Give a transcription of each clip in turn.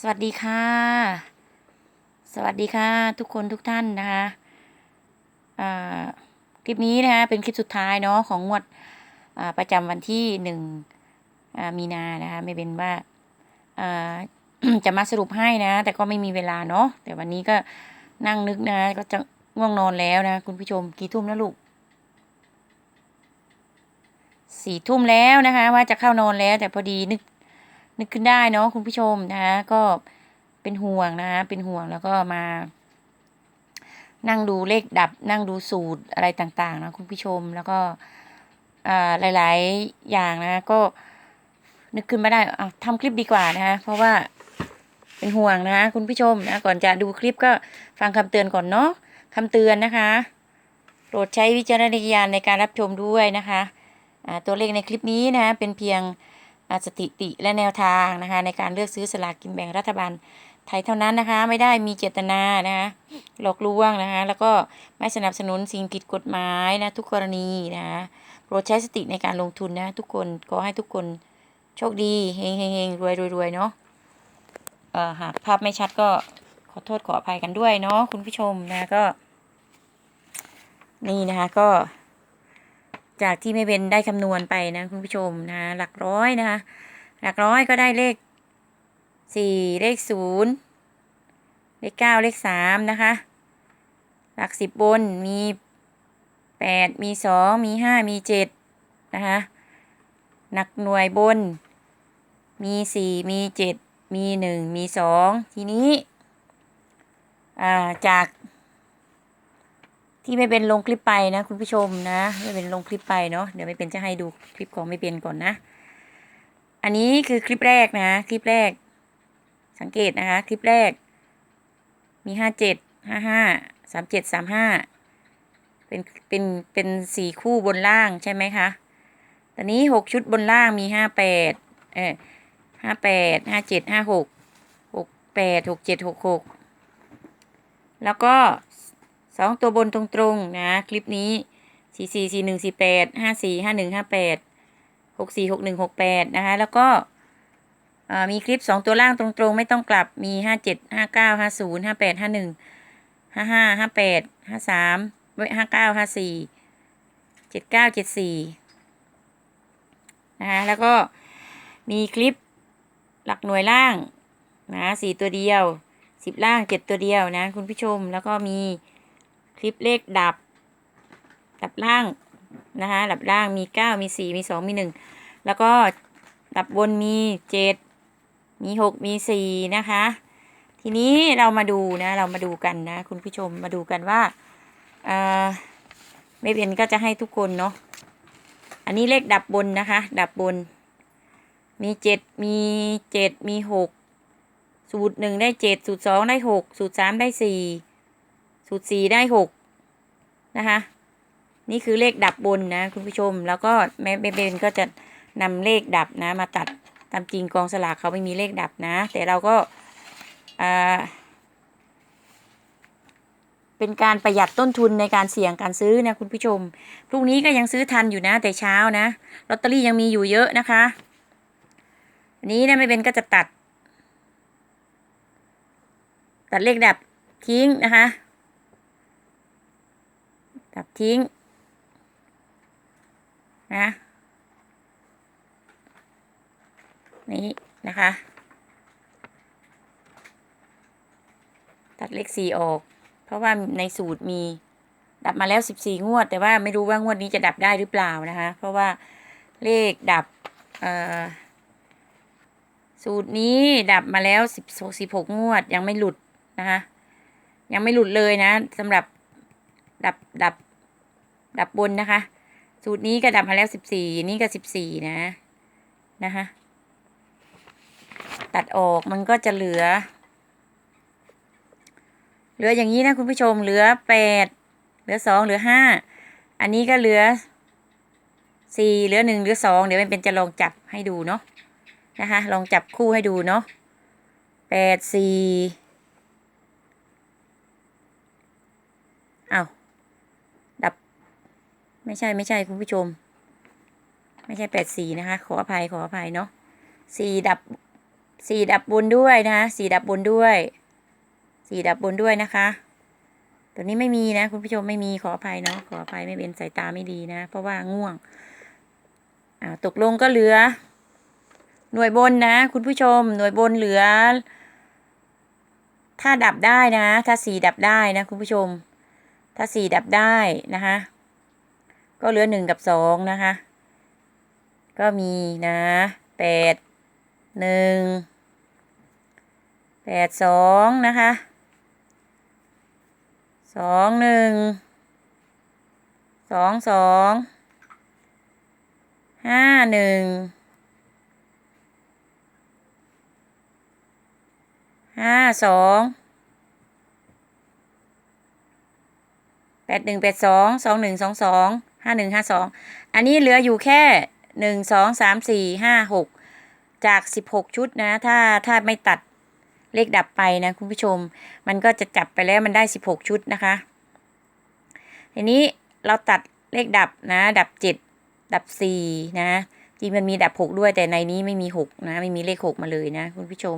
สวัสดีค่ะ สวัสดีค่ะทุกคนทุกท่านนะคะอ่าคลิปนี้นะคะเป็นคลิปสุดท้ายเนาะของงวดอ่าประจำวันที่หนึ่งมีนานะคะไม่เป็นว่าอ่าจะมาสรุปให้นะ แต่ก็ไม่มีเวลาเนาะแต่วันนี้ก็นั่งนึกนะก็จะง่วงนอนแล้วนะคุณผู้ชมกี่ทุ่มแล้วลูกสี่ทุ่มแล้วนะคะ ว่าจะเข้านอนแล้ว แต่พอดีนึก นึกขึ้นได้เนาะคุณผู้ชมนะคะก็เป็นห่วงนะคะเป็นห่วงแล้วก็มา นั่งดูเลขดับ นั่งดูสูตรอะไรต่างๆนะคุณผู้ชมแล้วก็อ่าหลายๆอย่างนะก็นึกขึ้นมาได้เอาทำคลิปดีกว่านะคะเพราะว่าเป็นห่วงนะคะคุณผู้ชมนะก่อนจะดูคลิปก็ฟังคำเตือนก่อนเนาะคำเตือนนะคะโปรดใช้วิจารณญาณในการรับชมด้วยนะคะอ่าตัวเลขในคลิปนี้นะคะเป็นเพียง สถิติและแนวทางนะคะ ในการเลือกซื้อสลากกินแบ่งรัฐบาลไทยเท่านั้นนะคะ ไม่ได้มีเจตนานะคะหลอกลวงนะคะ แล้วก็ไม่สนับสนุนสิ่งผิดกฎหมายนะทุกกรณีนะคะโปรดใช้สติในการลงทุนนะทุกคนขอให้ทุกคนโชคดีเฮงเฮงเฮงรวยรวยรวยเนาะเอ่อหากภาพไม่ชัดก็ขอโทษขออภัยกันด้วยเนาะคุณผู้ชมนะก็ นี่นะคะก็ จากที่ไม่เป็นได้คำนวณไปนะคุณผู้ชมนะหลักร้อยนะคะหลักร้อยก็ได้เลขสี่เลขศูนย์เลขเก้าเลขสามนะคะ หลักสิบบนมีแปดมีสองมีห้ามีเจ็ดนะคะหนักหน่วยบน มีสี่มีเจ็ดมีหนึ่งมีสองทีนี้อ่าจาก ที่ไม่เป็นลงคลิปไปนะ คุณผู้ชมนะ ไม่เป็นลงคลิปไปเนาะเดี๋ยวไม่เป็นจะให้ดูคลิปของไม่เป็นก่อนนะ อันนี้คือคลิปแรกนะ คลิปแรก สังเกตนะคะ คลิปแรก มีห้าเจ็ดห้าห้าสามเจ็ดสามห้าเป็นเป็นเป็นสี่คู่บนล่างใช่ไหมคะตอนนี้หกชุดบนล่างมีห้าแปดเออห้าแปดห้าเจ็ดห้าหกหกแปดหกเจ็ดหกหกแล้วก็ สองตัวบนตรงๆ นะ คลิปนี้สี่สี่สี่หนึ่งสี่แปดห้าสี่ห้าหนึ่งห้าแปดหกสี่หกหนึ่งหกแปดนะคะ แล้วก็มีคลิปสองตัวล่างตรงๆ ไม่ต้องกลับมีห้าเจ็ดห้าเก้าห้าศูนย์ห้าแปดห้าหนึ่งห้าห้าห้าแปดห้าสามห้าเก้าห้าสี่เจ็ดเก้าเจ็ดสี่นะคะ แล้วก็มีคลิปหลักหน่วยล่างนะสี่ตัวเดียวสิบล่างเจ็ดตัวเดียวนะ คุณผู้ชมแล้วก็มี คลิปเลขดับ ดับล่างนะคะดับล่างมีเก้ามีสี่มีสองมีหนึ่งแล้วก็ดับบนมีเจ็ดมีหกมีสี่นะคะ ทีนี้เรามาดูนะ เรามาดูกันนะ คุณผู้ชมมาดูกันว่าเออไม่เป็นก็จะให้ทุกคนเนาะอันนี้เลขดับบนนะคะ ดับบน มีเจ็ดมีเจ็ดมีหกสูตรหนึ่งได้เจ็ดสูตรสองได้หกสูตรสามได้สี่ สูตรสี่ได้หกนะคะ นี่คือเลขดับบนนะคุณผู้ชม แล้วก็แม่เบนก็จะนำเลขดับนะ มาตัดตามจริงกองสลากเขาไม่มีเลขดับนะ แต่เราก็อ่าเป็นการประหยัดต้นทุนในการเสี่ยงการซื้อนะคุณผู้ชม พรุ่งนี้ก็ยังซื้อทันอยู่นะ แต่เช้านะ ลอตเตอรี่ยังมีอยู่เยอะนะคะ อันนี้นะไม่เป็นก็จะตัด ตัดเลขดับทิ้งนะคะ ตัดทิ้ง นะ นี่นะคะ ตัดเลขสี่ออก เพราะว่าในสูตรมี ดับมาแล้วสิบสี่งวด แต่ว่าไม่รู้ว่างวดนี้จะดับได้หรือเปล่านะคะ เพราะว่าเลขดับสูตรนี้ดับมาแล้วสิบสิบหกงวดยังไม่หลุดนะคะยังไม่หลุดเลยนะสำหรับดับดับ ดับบนนะคะ สูตรนี้ก็ดับมาแล้วสิบสี่นี่ก็สิบสี่นะนะคะ ตัดออกมันก็จะเหลือ เหลืออย่างนี้นะคุณผู้ชมเหลือแปดเหลือสองเหลือห้าอันนี้ก็เหลือสี่เหลือหนึ่งเหลือสองเดี๋ยวมันเป็นจะลองจับให้ดูเนาะนะคะ ลองจับคู่ให้ดูเนาะแปดสี่อา้าวดับ ไม่ใช่ไม่ใช่คุณผู้ชม ไม่ใช่แปดสี่นะคะ ขออภัยขออภัยเนาะสี่ดับสี่ดับบนด้วยนะคะสี่ดับบนด้วยสี่ดับบนด้วยนะคะ ตัวนี้ไม่มีนะ คุณผู้ชมไม่มีขออภัยเนาะขออภัยไม่เป็นสายตาไม่ดีนะ เพราะว่าง่วง อ่าตกลงก็เหลือ หน่วยบนนะ คุณผู้ชม หน่วยบนเหลือ ถ้าดับได้นะ ถ้าสี่ดับได้นะ คุณผู้ชม ถ้าสี่ดับได้นะคะ ก็เหลือหนึ่งกับสองนะคะ ก็มีนะแปดหนึ่งแปดสองนะคะสองหนึ่งสองสองห้าหนึ่งห้าสองแปดหนึ่งแปดสองสองหนึ่งสองสอง ห้าหนึ่งห้าสองอันนี้เหลืออยู่แค่หนึ่งสองสามสี่ห้าหกจากสิบหกชุดนะ ถ้าถ้าไม่ตัดเลขดับไปนะคุณผู้ชม มันก็จะจับไปแล้วมันได้สิบหกชุดนะคะ ทีนี้เราตัดเลขดับนะ ดับเจ็ดดับสี่นะจริงมันมีดับหกด้วยแต่ในนี้ไม่มีหกนะ ไม่มีเลขหกมาเลยนะ คุณผู้ชม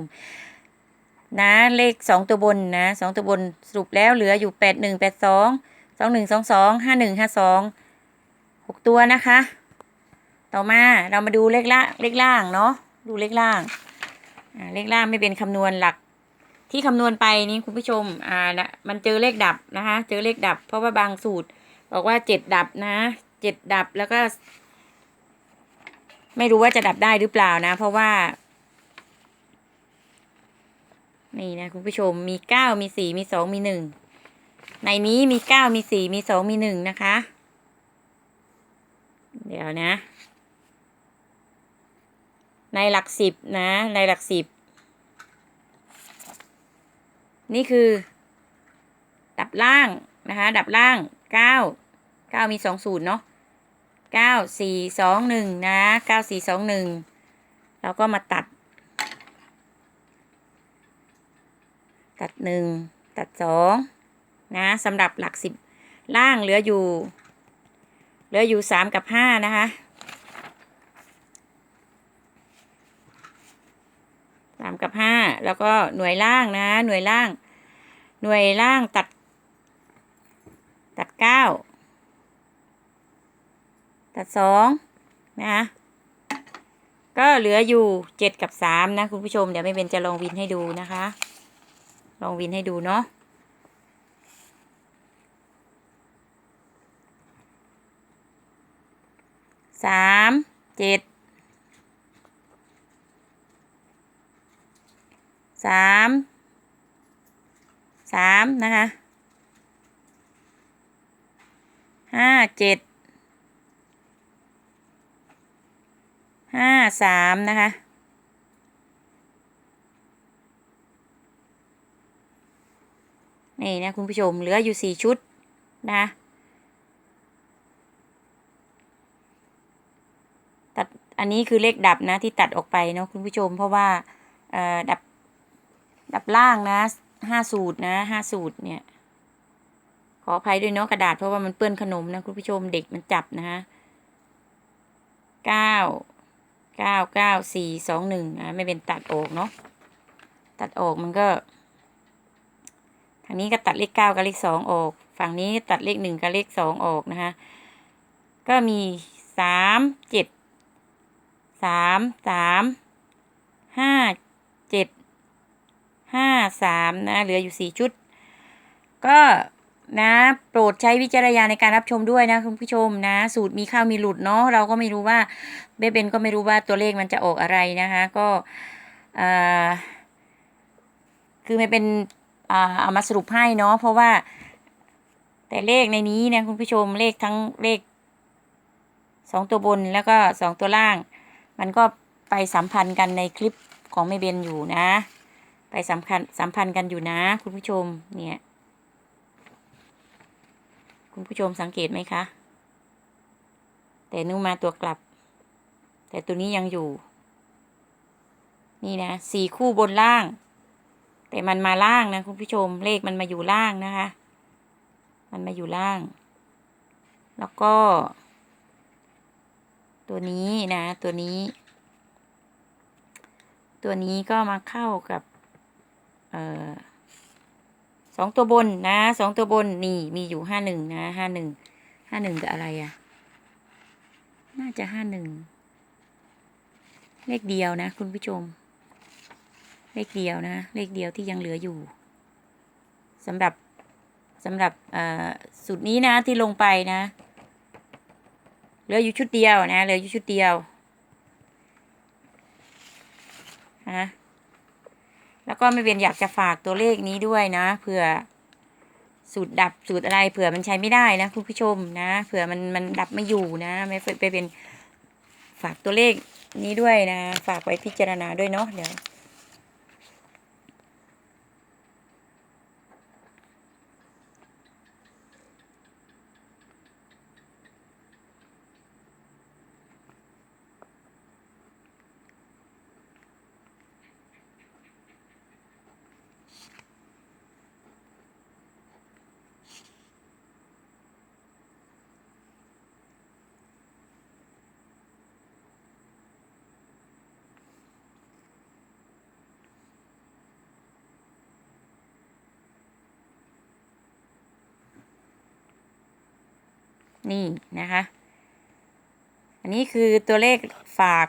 นะเลขสองตัวบนนะสองตัวบนสรุปแล้วเหลืออยู่แปดหนึ่งแปดสองสองหนึ่งสองสองห้าหนึ่งห้าสอง หกตัวนะคะ ต่อมาเรามาดูเลขละเลขล่างเนาะดูเลขล่างอ่าเลขล่างไม่เป็นคำนวณหลัก ที่คำนวณไปนี่คุณผู้ชมอ่านะมันเจอเลขดับนะคะ เจอเลขดับ เพราะว่าบางสูตร บอกว่าเจ็ดดับนะเจ็ดดับแล้วก็ ไม่รู้ว่าจะดับได้หรือเปล่านะ เพราะว่านี่นะคุณผู้ชมมีเก้ามีสี่มีสองมีหนึ่งในนี้มีเก้ามีสี่มีสองมีหนึ่งนะคะ เดี๋ยวนะ ในหลักสิบนะ ในหลักสิบ นี่คือ ดับล่างนะคะ ดับล่างเก้าเก้ามีสองสูตรเนาะเก้าสี่สองหนึ่งนะเก้าสี่สองหนึ่งเราก็มาตัด ตัดหนึ่งตัดสองนะสำหรับหลักสิบล่างเหลืออยู่ เหลืออยู่สามกับห้านะคะสามกับห้าแล้วก็หน่วยล่างนะ หน่วยล่าง หน่วยล่างตัด ตัดเก้าตัดสองนะคะก็เหลืออยู่เจ็ดกับสามนะ คุณผู้ชม เดี๋ยวไม่เป็นจะลองวินให้ดูนะคะ ลองวินให้ดูเนาะ สามเจ็ดสามสามนะคะห้าเจ็ดห้าสามนะคะนี่นะคุณผู้ชมเหลืออยู่สี่ชุดนะตัด อันนี้คือเลขดับนะที่ตัดออกไปเนาะคุณผู้ชม เพราะว่าดับดับล่างนะห้าสูตรนะห้าสูตรเนี่ยขออภัยด้วยเนาะกระดาษเพราะว่ามันเปื้อนขนมนะคุณผู้ชมเด็กมันจับนะฮะเก้าเก้าเก้าสี่สองหนึ่งอะไม่เป็นตัดออกเนาะตัดออกมันก็ ทางนี้ก็ตัดเลขเก้ากับเลขสองออก ฝั่งนี้ตัดเลขหนึ่งกับเลขสองออกนะคะก็มีสามเจ็ด สามสามห้าเจ็ดห้าสามนะ เหลืออยู่สี่ชุด ก็นะโปรดใช้วิจารณญาณในการรับชมด้วยนะคุณผู้ชมนะ สูตรมีข้าวมีหลุดเนาะเราก็ไม่รู้ว่าเบเบนก็ไม่รู้ว่าตัวเลขมันจะออกอะไรนะคะ ก็คือไม่เป็นเอามาสรุปให้เนาะเพราะว่า แต่เลขในนี้นะคุณผู้ชมเลขทั้งเลขสองตัวบนแล้วก็สองตัวล่าง มันก็ไปสัมพันธ์กันในคลิปของแม่เบนอยู่นะ ไปสำคัญสัมพันธ์กันอยู่นะ คุณผู้ชมเนี่ย คุณผู้ชมสังเกตไหมคะ แต่นุ่มาตัวกลับ แต่ตัวนี้ยังอยู่ นี่นะสี่คู่บนล่าง แต่มันมาล่างนะคุณผู้ชมเลขมันมาอยู่ล่างนะคะ มันมาอยู่ล่าง แล้วก็ ตัวนี้นะ ตัวนี้ ตัวนี้ก็มาเข้ากับเอ่อสองตัวบนนะสองตัวบนนี่มีอยู่ห้าหนึ่งนะห้าหนึ่งห้าหนึ่งกับอะไรอะ่ะ น่าจะห้าหนึ่งเลขเดียวนะ คุณผู้ชม เลขเดียวนะ เลขเดียวที่ยังเหลืออยู่สำหรับสำหรับอ่อสูตรนี้นะที่ลงไปนะ เหลืออยู่ชุดเดียวนะเหลืออยู่ชุดเดียวนะแล้วก็ไม่เป็นอยากจะฝากตัวเลขนี้ด้วยนะเผื่อสูตรดับสูตรอะไรเผื่อมันใช้ไม่ได้นะคุณผู้ชมนะเผื่อมันมันดับไม่อยู่นะไม่ไปเป็นฝากตัวเลขนี้ด้วยนะ ฝากไว้พิจารณาด้วยเนาะเดี๋ยว นี่นะคะ อันนี้คือตัวเลขฝาก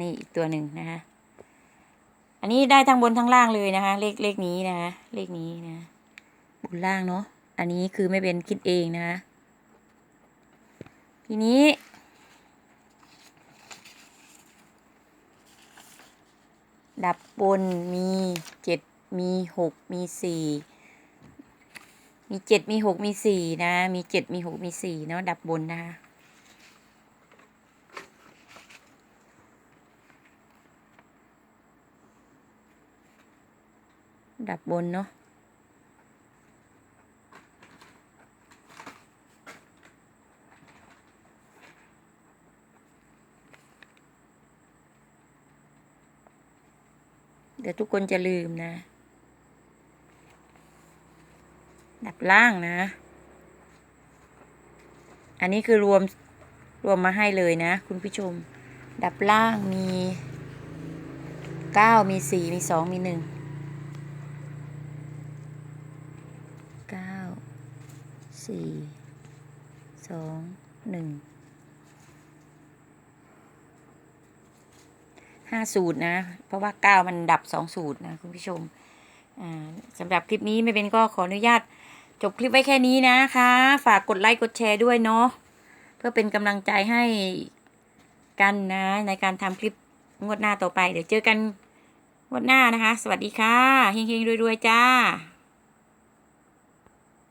นี่อีกตัวหนึ่งนะคะ อันนี้ได้ทั้งบนทั้งล่างเลยนะคะ เลขเลขนี้นะคะ เลขนี้นะ บนล่างเนาะ อันนี้คือไม่เป็นคิดเองนะคะ ทีนี้ดับบนมีเจ็ด มีหกมีสี่มีเจ็ดมีหกมีสี่นะ มีเจ็ดมีหกมีสี่เนาะดับบนนะคะดับบนเนาะเดี๋ยวทุกคนจะลืมนะ ดับล่างนะ อันนี้คือรวมรวมมาให้เลยนะ คุณผู้ชม ดับล่างมีเก้ามีสี่มีสองมีหนึ่งเก้าสี่สองหนึ่งห้าสูตรนะ เพราะว่าเก้ามันดับสองสูตรนะ คุณผู้ชมอ่าสำหรับคลิปนี้ไม่เป็นก็ขออนุญาต จบคลิปไว้แค่นี้นะคะ ฝากกดไลค์กดแชร์ด้วยเนาะเพื่อเป็นกำลังใจให้กันนะ ในการทำคลิปงวดหน้าต่อไป เดี๋ยวเจอกันงวดหน้านะคะ สวัสดีค่ะเฮงๆรวยๆจ้า